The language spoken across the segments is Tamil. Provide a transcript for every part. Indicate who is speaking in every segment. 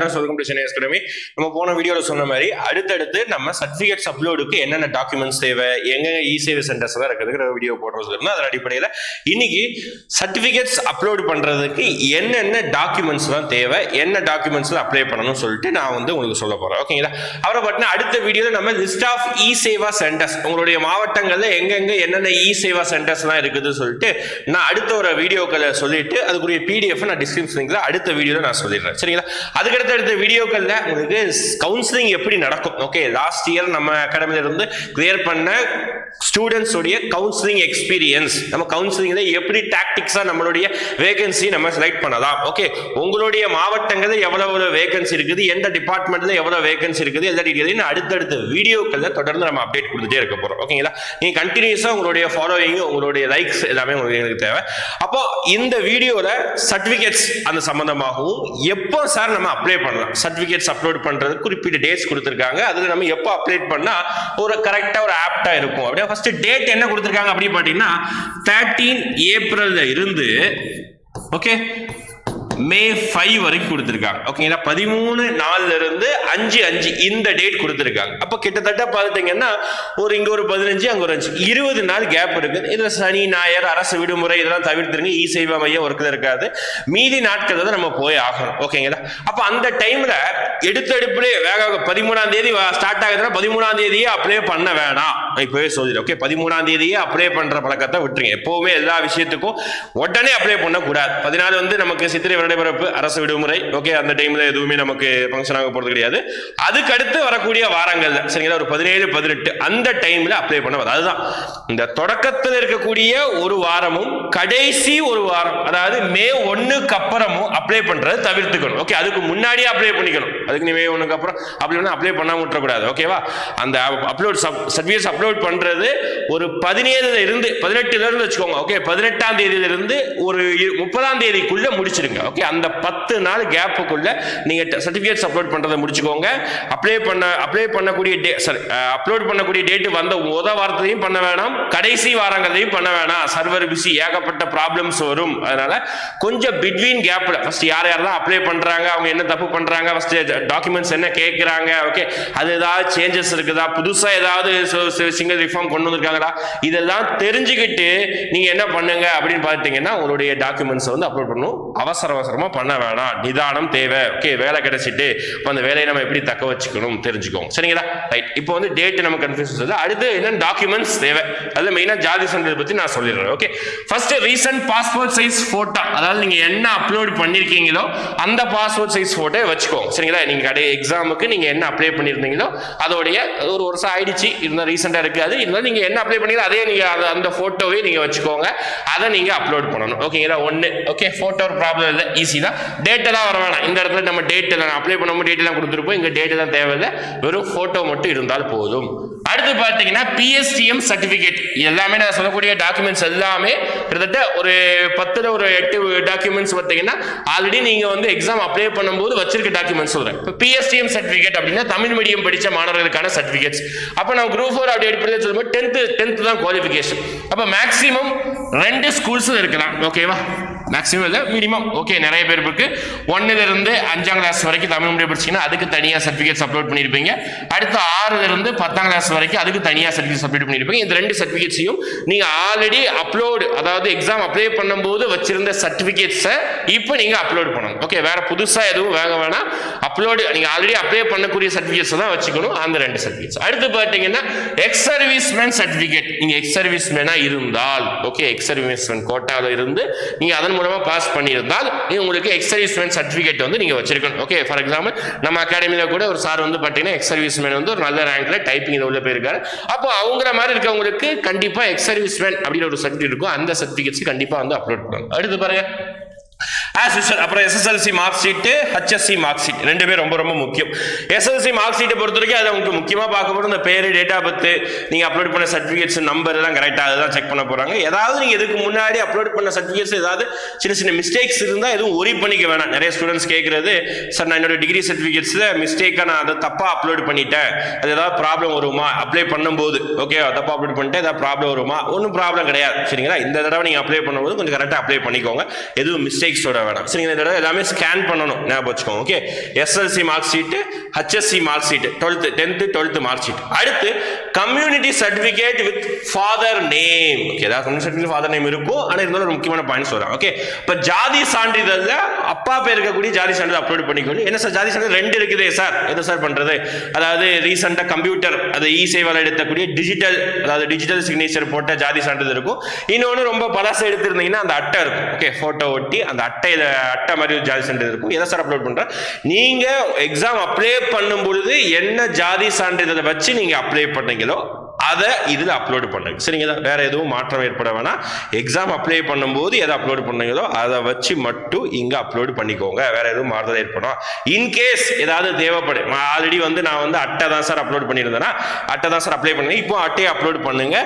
Speaker 1: வெல்கம் டு சென்னை அகாடமி நம்ம போன வீடியோவில் சொன்ன மாதிரி அடுத்தடுத்து நம்ம சர்டிஃபிகேட்ஸ் அப்லோடுக்கு என்னென்ன டாக்குமெண்ட்ஸ் தேவை எங்கெங்க இ சேவை சென்டர்ஸ் தான் இருக்கிறதுக்கு வீடியோ போடுறது சொல்லிருந்தோம் அதன் அடிப்படையில் இன்னைக்கு சர்டிஃபிகேட்ஸ் அப்லோடு பண்றதுக்கு என்னென்ன டாக்குமெண்ட்ஸ் தான் தேவை என்ன டாக்குமெண்ட்ஸ்ல அப்ளை பண்ணணும்னு சொல்லிட்டு நான் வந்து உங்களுக்கு சொல்ல போறேன். ஓகேங்களா அப்புறம் பார்த்தீங்கன்னா அடுத்த வீடியோவில் நம்ம list of e Seva centers உங்களுடைய மாவட்டங்களில் எங்கெங்க என்னென்ன இ சேவா சென்டர்ஸ்லாம் இருக்குதுன்னு சொல்லிட்டு நான் அடுத்த ஒரு வீடியோக்களை சொல்லிட்டு அதுக்குரிய பிடிஎஃப் நான் டிஸ்கிரிப்ஷன் அடுத்த வீடியோவில் நான் சொல்லிடுறேன். சரிங்களா? அதுக்கடுத்து அடுத்தடுத்த வீடியோக்கள்ல உங்களுக்கு கவுன்சிலிங் எப்படி நடக்கும்? ஓகே லாஸ்ட் இயர் நம்ம அகாடமில இருந்து கிளியர் பண்ண ஸ்டூடெண்ட்ஸோடைய கவுன்சிலிங் எக்ஸ்பீரியன்ஸ் நம்ம கவுன்சிலிங்ல எப்படி டாக்டிக்ஸா நம்மளுடைய வேகன்சி நம்ம செலக்ட் பண்ணலாம்? ஓகே உங்களுடைய மாவட்டங்கள்ல எவ்வளவு வேகன்சி இருக்குது? எந்த டிபார்ட்மெண்ட்ல எவ்வளவு வேகன்சி இருக்குது? எல்லா டீட்டெயிலையும் அடுத்தடுத்த வீடியோக்கள்ல தொடர்ந்து நம்ம அப்டேட் கொடுத்துட்டே இருக்க போறோம். ஓகேங்களா நீங்க கண்டினியூஸா உங்களுடைய ஃபாலோவிங் உங்களுடைய லைக்ஸ் எல்லாமே உங்களுக்கு எனக்கு தேவை. அப்போ இந்த வீடியோல சர்டிபிகேட்ஸ் அந்த சம்பந்தமாகவும் எப்போ சார் நம்ம அப்ளை பண்ணலாம். சர்டிஃபிகேட்ஸ் அப்லோட் பண்ணுறதுக்கு குறிப்பிட்ட டேட்ஸ் கொடுத்துருக்காங்க. அதில் நம்ம எப்போ அப்ளை பண்ணால் ஒரு கரெக்டாக ஒரு ஆப்டாக இருக்கும். அப்படியே ஃபஸ்ட்டு டேட் என்ன கொடுத்துருக்காங்க அப்படின்னு பார்த்தீங்கன்னா தேர்ட்டீன் ஏப்ரலில் இருந்து ஓகே மே ஃபைவ் வரைக்கும் கொடுத்துருக்காங்க. ஓகேங்களா பதிமூணு நாள்ல இருந்து அஞ்சு அஞ்சு இந்த டேட் கொடுத்துருக்காங்க. அப்போ கிட்டத்தட்ட பார்த்தீங்கன்னா ஒரு இங்க ஒரு பதினஞ்சு அங்க ஒரு அஞ்சு. இருபது நாள் கேப் இருக்குது. இதுல சனி ஞாயிறு அரசு விடுமுறை இதெல்லாம் தவிர்த்துருங்க. இ சேவா மையம் ஒர்க்கில் இருக்காது. மீதி நாட்கள் தான் நம்ம போய் ஆகணும். ஓகேங்களா அப்போ அந்த டைம்ல எடுத்தெடுப்புலே வேக பதிமூணாம் தேதி ஸ்டார்ட் ஆகுதுன்னா பதிமூணாம் தேதியே அப்ளை பண்ண வேணாம். நான் இப்பவே ஓகே பதிமூணாம் தேதியே அப்ளை பண்ற பழக்கத்தை விட்டுருங்க. எப்பவுமே எல்லா விஷயத்துக்கும் உடனே அப்ளை பண்ணக்கூடாது. பதினாலு வந்து நமக்கு சித்திரை வருடப்பிறப்பு அரசு விடுமுறை. ஓகே அந்த டைம்ல எதுவுமே நமக்கு ஃபங்க்ஷன் ஆக போறது கிடையாது. அதுக்கு அடுத்து வரக்கூடிய வாரங்கள்ல சரிங்களா? ஒரு பதினேழு பதினெட்டு அந்த டைம்ல அப்ளை பண்ண அதுதான். இந்த தொடக்கத்தில் இருக்கக்கூடிய ஒரு வாரமும் கடைசி ஒரு வாரம் அதாவது மே ஒண்ணுக்கு அப்புறமும் அப்ளை பண்றது தவிர்த்துக்கணும். ஓகே அதுக்கு முன்னாடியே அப்ளை பண்ணிக்கணும். அதுக்கு நீ மே ஒண்ணுக்கு அப்புறம் அப்ளை பண்ணா அப்ளை பண்ணாம விட்டுறக்கூடாது ஓகேவா அந்த அப்லோட் சர்வீஸ் அப்லோட் பண்றது ஒரு பதினேழுல இருந்து பதினெட்டுல இருந்து வச்சுக்கோங்க. ஓகே பதினெட்டாம் தேதியில இருந்து ஒரு முப்பதாம் தேதிக்குள்ள முடிச்சிருங்க. ஓகே அந்த பத்து நாள் கேப்புக்குள்ள நீங்கள் சர்டிஃபிகேட்ஸ் அப்லோட் பண்ணுறதை முடிச்சுக்கோங்க. அப்ளை பண்ண அப்ளை பண்ணக்கூடிய டே சாரி அப்லோட் பண்ணக்கூடிய டேட் வந்த முத வாரத்தையும் பண்ண வேணாம். கடைசி வாரங்கிறதையும் பண்ண வேணாம். சர்வர் பிஸி ஏகப்பட்ட ப்ராப்ளம்ஸ் வரும். அதனால கொஞ்சம் பிட்வீன் கேப்பில் ஃபர்ஸ்ட் யார் யார் தான் அப்ளை பண்ணுறாங்க அவங்க என்ன தப்பு பண்ணுறாங்க ஃபர்ஸ்ட் டாக்குமெண்ட்ஸ் என்ன கேட்குறாங்க ஓகே அது ஏதாவது சேஞ்சஸ் இருக்குதா? புதுசாக ஏதாவது சிங்கிள் ரிஃபார்ம் கொண்டு வந்திருக்காங்களா? இதெல்லாம் தெரிஞ்சுக்கிட்டு நீங்கள் என்ன பண்ணுங்க அப்படின்னு பார்த்தீங்கன்னா உங்களுடைய டாக்குமெண்ட்ஸ் வந்து அப்லோட் பண்ணணும். அவசர அவசரமாக பண்ண வேணாம். நிதானம் தேவை. ஓகே வேலை கிடைச்சிட்டு இப்போ அந்த வேலையை நம்ம எப்படி தக்க வச்சுக்கணும் தெரிஞ்சுக்கோங்க. சரிங்களா? ரைட் இப்போ வந்து டேட் நம்ம கன்ஃபியூஸ் அடுத்து என்னென்ன டாக்குமெண்ட்ஸ் தேவை. அதில் மெயினாக ஜாதி சான்றிதழ் பற்றி நான் சொல்லிடுறேன். Okay first recent passport size photo அதாவது நீங்கள் என்ன அப்லோட் பண்ணியிருக்கீங்களோ அந்த பாஸ்போர்ட் சைஸ் ஃபோட்டோ வச்சுக்கோங்க. சரிங்களா? நீங்கள் கடை எக்ஸாமுக்கு நீங்கள் என்ன அப்ளை பண்ணியிருந்தீங்களோ அதோடைய ஒரு வருஷம் ஆயிடுச்சு. இருந்தால் ரீசெண்டாக இருக்காது. இருந்தாலும் நீங்கள் என்ன அப்ளை பண்ணீங்களோ அதே நீங்கள் அதை அந்த ஃபோட்டோவே நீங்கள் வச்சுக்கோங்க. அதை நீங்கள் அப்லோட் பண்ணணும். ஓகேங்களா ஒன்று ஓகே ஃபோட்டோ ப்ராப்ளம் இல்லை. ஈஸி தான். டேட்டெல்லாம் வர வேணாம். இந்த இடத்துல நம்ம டேட் எல்லாம் அப்ளை பண்ணும்போது டேட் எல்லாம் கொடுத்துருப்போம். இங்கே டேட் எல்லாம் தேவையில்லை. வெறும் ஃபோட்டோ மட்டும் இருந்தால் போதும். அடுத்து பார்த்தீங்கன்னா பிஎஸ்டிஎம் சர்டிஃபிகேட் எல்லாமே நான் சொல்லக்கூடிய டாக்குமெண்ட்ஸ் எல்லாமே கிட்டத்தட்ட ஒரு பத்தில் ஒரு எட்டு டாக்குமெண்ட்ஸ் பார்த்தீங்கன்னா ஆல்ரெடி நீங்கள் வந்து எக்ஸாம் அப்ளை பண்ணும்போது வச்சிருக்க டாக்குமெண்ட்ஸ் சொல்கிறேன் இப்போ பிஎஸ்டிஎம் சர்டிஃபிகேட் அப்படின்னா தமிழ் மீடியம் படித்த மாணவர்களுக்கான சர்டிஃபிகேட்ஸ் அப்போ நான் குரூப் ஃபோர் அப்படி அடிப்படையில் சொல்லும்போது டென்த்து டென்த்து தான் குவாலிஃபிகேஷன் அப்போ மேக்ஸிமம் ரெண்டு ஸ்கூல்ஸும் இருக்கலாம். ஓகேவா மேக்ஸிமம் இல்லை மினிமம் ஓகே நிறைய பேர் இருக்கு. ஒன்னுலேருந்து அஞ்சாம் கிளாஸ் வரைக்கும் தமிழ் மீடியம் படிச்சீங்கன்னா அதுக்கு தனியாக சர்டிஃபிகேட்ஸ் அப்லோட் பண்ணியிருப்பீங்க அடுத்து ஆறுலேருந்து பத்தாம் கிளாஸ் வரைக்கும் அதுக்கு தனியாக சர்டிஃபிகேட்ஸ் அப்லோட் பண்ணியிருப்பீங்க இந்த ரெண்டு சர்டிஃபிகேட்ஸையும் நீங்கள் ஆல்ரெடி அப்லோடு அதாவது எக்ஸாம் அப்ளை பண்ணும்போது வச்சிருந்த சர்டிஃபிகேட்ஸை இப்போ நீங்கள் அப்லோட் பண்ணணும். ஓகே வேற புதுசாக எதுவும் வேக வேணாம். அப்லோடு நீங்கள் ஆல்ரெடி அப்ளை பண்ணக்கூடிய சர்டிஃபிகேட்ஸ் தான் வச்சுக்கணும் அந்த ரெண்டு சர்டிஃபிகேட்ஸ் அடுத்து பார்த்தீங்கன்னா எக்ஸ் சர்வீஸ்மேன் சர்டிஃபிகேட் நீங்கள் எக்ஸ் சர்வீஸ்மேனா இருந்தால் ஓகே எக்ஸ் சர்வீஸ்மேன் கோட்டாவில் இருந்து நீங்கள் அதன் மூலமாக பாஸ் பண்ணியிருந்தால் நீங்கள் உங்களுக்கு எக்ஸ் சர்வீஸ்மேன் சர்டிஃபிகேட் வந்து நீங்கள் வச்சிருக்கணும். ஓகே ஃபார் எக்ஸாம்பிள் நம்ம அகாடமியில் கூட ஒரு சார் வந்து பார்த்தீங்கன்னா எக்ஸ் சர்வீஸ்மேன் வந்து ஒரு நல்ல ரேங்க்ல டைப்பிங் உள்ள போயிருக்காரு. அப்போ அவங்கள மாதிரி இருக்கவங்களுக்கு கண்டிப்பாக எக்ஸ் சர்வீஸ்மேன் அப்படின்னு ஒரு சர்டிஃபிகேட் இருக்கும். அந்த சர்டிஃபிகேட்ஸ் கண்டிப்பாக வந்து அப்லோட் பண்ணுவாங்க அடுத்து பாருங்க. ஆஸ் யூஷுவல் அப்புறம் SSLC mark sheet HSC mark sheet ரெண்டுமே ரொம்ப ரொம்ப முக்கியம். எஸ்எஸ்எல்சி மார்க் ஷீட்டை பொறுத்த வரைக்கும் அதை உங்களுக்கு முக்கியமாக பார்க்க போகிற இந்த பேர் டேட் ஆஃப் பர்த் நீங்கள் அப்லோட் பண்ண சர்டிஃபிகேட்ஸ் நம்பர் எல்லாம் கரெக்டாக அதுதான் செக் பண்ண போகிறாங்க ஏதாவது நீங்கள் இதுக்கு முன்னாடி அப்லோட் பண்ண சர்டிஃபிகேட்ஸ் ஏதாவது சின்ன சின்ன மிஸ்டேக்ஸ் இருந்தால் எதுவும் ஒரி பண்ணிக்க வேணாம். நிறைய ஸ்டூடெண்ட்ஸ் கேட்குறது சார் நான் என்னோட டிகிரி சர்டிஃபிகேட்ஸில் மிஸ்டேக்காக நான் அதை தப்பாக அப்லோட் பண்ணிட்டேன். அது ஏதாவது ப்ராப்ளம் வருமா? அப்ளை பண்ணும்போது. ஓகே தப்பாக அப்லோட் பண்ணிட்டு ஏதாவது ப்ராப்ளம் வருமா? ஒன்றும் ப்ராப்ளம் கிடையாது. சரிங்களா? இந்த தடவை நீங்கள் அப்ளை பண்ணும்போது கொஞ்சம் கரெக்டாக அப்ளை பண்ணிக்கோங்க. எதுவும் மிஸ்டேக்ஸோட பயப்பட வேணாம். சரிங்க இந்த தடவை எல்லாமே ஸ்கேன் பண்ணணும். ஞாபகம் வச்சுக்கோங்க okay SLC mark sheet HSC mark sheet twelfth tenth twelfth mark sheet அடுத்து community certificate with father name okay ஏதாவது கம்யூனிட்டி சர்டிஃபிகேட் ஃபாதர் நேம் இருக்கும் ஆனால் இருந்தாலும் ஒரு முக்கியமான பாயிண்ட்ஸ் வரும் ஓகே இப்போ ஜாதி சான்றிதழில் அப்பா பேர் இருக்கக்கூடிய ஜாதி சான்றிதழ் அப்லோட் பண்ணிக்கொள்ளு என்ன சார் ஜாதி சான்றிதழ் ரெண்டு இருக்குதே சார். எது சார் பண்ணுறது அதாவது ரீசெண்டாக கம்ப்யூட்டர் அது இ சேவால எடுத்தக்கூடிய டிஜிட்டல் அதாவது டிஜிட்டல் சிக்னேச்சர் போட்ட ஜாதி சான்றிதழ் இருக்கும். இன்னொன்று ரொம்ப பழசு எடுத்திருந்தீங்கன்னா அந்த அட்டை இருக்கும். ஓகே ஃபோட்டோ ஒட்டி அந்த அட்டை அட்டை மாதிரி ஒரு ஜாதி சான்றிதழ் இருக்கும். எதை சார் அப்லோட் பண்றேன் நீங்கள் எக்ஸாம் அப்ளை பண்ணும் பொழுது என்ன ஜாதி சான்றிதழை வச்சு நீங்கள் அப்ளை பண்ணுறீங்களோ அதை இதில் அப்லோடு பண்ணுங்க. சரிங்களா? வேற எதுவும் மாற்றம் ஏற்பட வேணாம். எக்ஸாம் அப்ளை பண்ணும்போது எதை அப்லோடு பண்ணுங்களோ அதை வச்சு மட்டும் இங்கே அப்லோடு பண்ணிக்கோங்க. வேற எதுவும் மாறுதல் ஏற்படும் இன்கேஸ் ஏதாவது தேவைப்படும் ஆல்ரெடி வந்து நான் வந்து அட்டை தான் சார் அப்லோட் பண்ணியிருந்தேன்னா அட்டை தான் சார் அப்ளை பண்ணுங்க. இப்போ அட்டையை அப்லோட் பண்ணுங்க.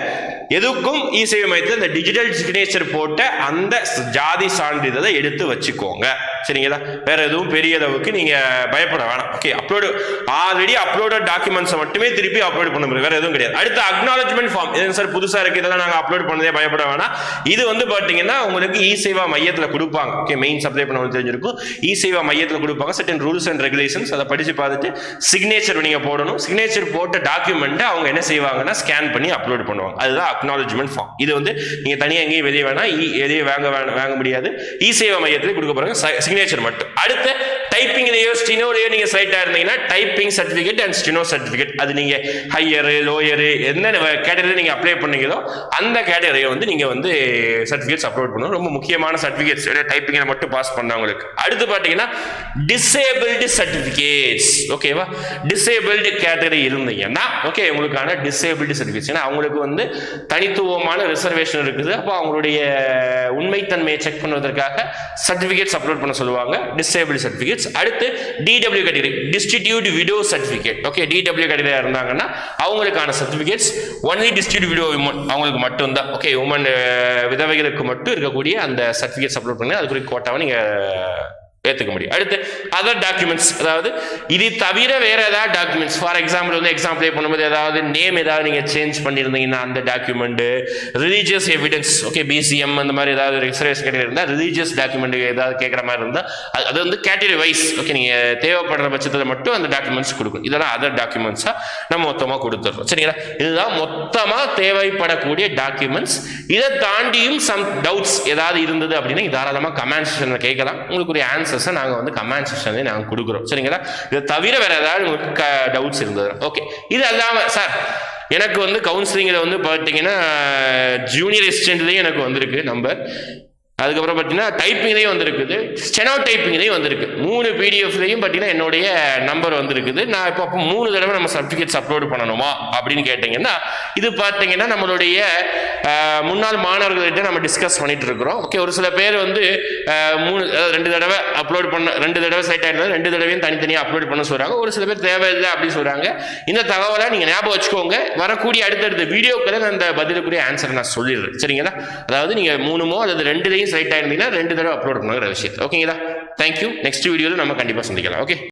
Speaker 1: எதுக்கும் இ சேவை மையத்தில் இந்த டிஜிட்டல் சிக்னேச்சர் போட்ட அந்த ஜாதி சான்றிதழை எடுத்து வச்சுக்கோங்க. சரிங்களா? வேற எதுவும் பெரிய அளவுக்கு நீங்க பயப்பட வேணாம். ஓகே அப்லோடு ஆல்ரெடி அப்லோடட் டாக்குமெண்ட்ஸை மட்டுமே திருப்பி அப்லோட் பண்ண முடியும். வேற எதுவும் கிடையாது. அடுத்து அக்னாலஜ்மெண்ட் ஃபார்ம் இது சார் புதுசா இருக்கு? இதெல்லாம் நாங்க அப்லோட் பண்ணதே பயப்பட வேணாம். இது வந்து பாத்தீங்கன்னா உங்களுக்கு இ சேவா மையத்துல கொடுப்பாங்க. ஓகே மெயின் சப்ளை பண்ண தெரிஞ்சிருக்கும். இ சேவா மையத்துல கொடுப்பாங்க. சர்டன் ரூல்ஸ் அண்ட் ரெகுலேஷன்ஸ் அதை படிச்சு பார்த்துட்டு சிக்னேச்சர் நீங்க போடணும். சிக்னேச்சர் போட்ட டாக்குமெண்ட்டை அவங்க என்ன செய்வாங்கன்னா ஸ்கேன் பண்ணி அப்லோட் பண்ணுவாங்க. அதுதான் அக்னாலஜ்மெண்ட் ஃபார்ம் இது வந்து நீங்க தனியாக எங்கேயும் வெளியே வேணாம். இ- வெளியே வாங்க வேணாம் வாங்க முடியாது. இ சேவா மையத்தில் கொடுக்க போறாங்க. சிக்னேச்சர் மட்டும். அடுத்து டைப்பிங்லேயோ ஸ்டினோலையோ நீங்கள் ஸ்லைட்டாக இருந்தீங்கன்னா typing certificate and steno certificate அது நீங்கள் ஹையரு லோயரு என்ன கேட்டகரியில் நீங்கள் அப்ளை பண்ணீங்களோ அந்த கேட்டகரியை வந்து நீங்கள் வந்து சர்டிஃபிகேட்ஸ் அப்லோட் பண்ணணும். ரொம்ப முக்கியமான சர்டிஃபிகேட்ஸ் டைப்பிங்கில் மட்டும் பாஸ் பண்ணவங்களுக்கு. அடுத்து பார்த்தீங்கன்னா டிசேபிள்டு சர்டிஃபிகேட்ஸ் ஓகேவா டிசேபிள்டு கேட்டகரி இருந்தீங்கன்னா ஓகே உங்களுக்கான டிசேபிள்டு சர்டிஃபிகேட்ஸ் ஏன்னா அவங்களுக்கு வந்து தனித்துவமான ரிசர்வேஷன் இருக்குது. அப்போ அவங்களுடைய உண்மைத்தன்மையை செக் பண்ணுவதற்காக சர்டிஃபிகேட்ஸ் அப்லோட் பண்ண சொல்லுவாங்க. டிசேபிள் சர்டிஃபிகேட்ஸ் அடுத்து DW category destitute widow certificate okay DW கேட்டகரியாக இருந்தாங்கன்னா அவங்களுக்கான certificates only distribute widow woman அவங்களுக்கு மட்டும்தான். ஓகே உமன் விதவைகளுக்கு மட்டும் இருக்கக்கூடிய அந்த சர்டிஃபிகேட்ஸ் அப்லோட் பண்ணி அதுக்குரிய கோட்டாவை நீங்கள் ஏற்றுக்க முடியும். அடுத்து அதர் டாக்குமெண்ட்ஸ் அதாவது இது தவிர வேறு ஏதாவது டாக்குமெண்ட்ஸ் ஃபார் எக்ஸாம்பிள் வந்து எக்ஸாம்பிளே பண்ணும்போது ஏதாவது நேம் ஏதாவது நீங்கள் சேஞ்ச் பண்ணியிருந்தீங்கன்னா அந்த document religious evidence okay BCM அந்த மாதிரி ஏதாவது ரிசர்வேஷன் கேட்டகரி இருந்தால் ரிலீஜியஸ் டாக்குமெண்ட் ஏதாவது கேட்குற மாதிரி இருந்தால் அது வந்து கேட்டகரி வைஸ் ஓகே நீங்கள் தேவைப்படுற பட்சத்தில் மட்டும் அந்த டாக்குமெண்ட்ஸ் கொடுக்கும். இதெல்லாம் அதர் டாக்குமெண்ட்ஸாக நம்ம மொத்தமாக கொடுத்துட்றோம். சரிங்களா? இதுதான் மொத்தமாக தேவைப்படக்கூடிய டாக்குமெண்ட்ஸ் இதை தாண்டியும் சம் டவுட்ஸ் ஏதாவது இருந்தது அப்படின்னா தாராளமாக கமெண்ட்ஸ் கேட்கலாம். உங்களுக்கு ஒரு ஆன்சர் ஆக்சஸை நாங்கள் வந்து கமாண்ட் செக்ஷன்லேயே நாங்கள் கொடுக்குறோம். சரிங்களா? இதை தவிர வேற ஏதாவது உங்களுக்கு டவுட்ஸ் இருந்தது? ஓகே இது அல்லாமல் சார் எனக்கு வந்து கவுன்சிலிங்கில் வந்து பார்த்தீங்கன்னா ஜூனியர் அசிஸ்டன்ட்லேயும் எனக்கு வந்திருக்கு நம்பர் அதுக்கப்புறம் பார்த்தீங்கன்னா டைப்பிங்லேயும் வந்திருக்குது. ஸ்டெனோ டைப்பிங்லேயும் வந்திருக்கு. மூணு பிடிஎஃப்லையும் பார்த்தீங்கன்னா என்னுடைய நம்பர் வந்திருக்குது. நான் இப்போ அப்போ மூணு தடவை நம்ம சர்டிஃபிகேட்ஸ் அப்லோட் பண்ணணுமா அப்படின்னு கேட்டிங்கன்னா இது பார்த்தீங்கன்னா நம்மளுடைய முன்னாள் மாணவர்கள்கிட்ட நம்ம டிஸ்கஸ் பண்ணிட்டு இருக்கிறோம் ஓகே ஒரு சில பேர் வந்து மூணு ரெண்டு தடவை அப்லோட் பண்ண ரெண்டு தடவை செட் ஆகிடுது ரெண்டு தடவையும் தனித்தனியாக அப்லோட் பண்ண சொல்கிறாங்க ஒரு சில பேர் தேவையில்லை அப்படின்னு சொல்கிறாங்க இந்த தகவலை நீங்கள் ஞாபகம் வச்சுக்கோங்க. வரக்கூடிய அடுத்தடுத்த வீடியோக்களை நான் அந்த பதிலுக்குரிய ஆன்சர் நான் சொல்லிடுறேன். சரிங்களா? அதாவது நீங்கள் மூணுமோ அல்லது ரெண்டுலையும் சைட் ஆயிருந்தீங்கன்னா ரெண்டு தடவை அப்லோட் பண்ணுங்கிற விஷயத்தை ஓகேங்களா தேங்க்யூ நெக்ஸ்ட் வீடியோவில் நம்ம கண்டிப்பாக சந்திக்கலாம். ஓகே